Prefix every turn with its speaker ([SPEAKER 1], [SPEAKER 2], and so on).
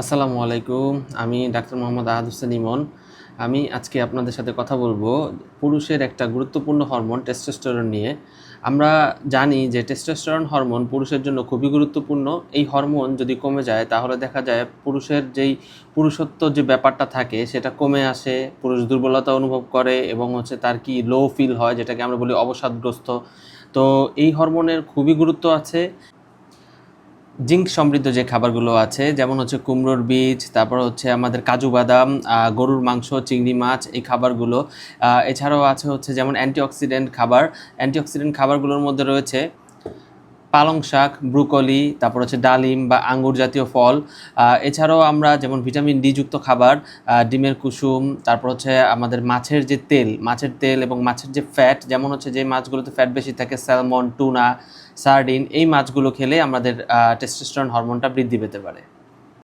[SPEAKER 1] আসসালামু আলাইকুম। আমি ডাক্তার মোহাম্মদ আহাদ হোসেন ইমন। আমি আজকে আপনাদের সাথে কথা বলব পুরুষের একটা গুরুত্বপূর্ণ হরমোন টেস্টোস্টেরন নিয়ে। আমরা জানি যে টেস্টোস্টেরন হরমোন পুরুষের জন্য খুবই গুরুত্বপূর্ণ। এই হরমোন যদি কমে যায়, তাহলে দেখা যায় পুরুষের যেই পুরুষত্ব যে ব্যাপারটা থাকে, সেটা কমে আসে, পুরুষ দুর্বলতা অনুভব করে এবং হচ্ছে তার কি লো ফিল হয়, যেটাকে আমরা বলি অবসাদগ্রস্ত। তো এই হরমোনের খুবই গুরুত্ব আছে। জিঙ্ক সমৃদ্ধ যে খাবারগুলো আছে, যেমন হচ্ছে কুমড়োর বীজ, তারপর হচ্ছে আমাদের কাজু বাদাম গরুর মাংস, চিংড়ি মাছ, এই খাবারগুলো। এছাড়াও আছে হচ্ছে যেমন অ্যান্টিঅক্সিডেন্ট খাবার। অ্যান্টিঅক্সিডেন্ট খাবারগুলোর মধ্যে রয়েছে পালং শাক, ব্রুকলি, তারপর হচ্ছে ডালিম বা আঙ্গুর জাতীয় ফল। এছাড়াও আমরা যেমন ভিটামিন ডি যুক্ত খাবার ডিমের কুসুম, তারপর হচ্ছে আমাদের মাছের যে তেল, মাছের তেল এবং মাছের যে ফ্যাট যেমন হচ্ছে যে মাছগুলোতে ফ্যাট বেশি থাকে স্যালমন টুনা সার্ডিন এই মাছগুলো খেলে আমাদের টেস্টোস্টেরন হরমোনটা বৃদ্ধি পেতে পারে।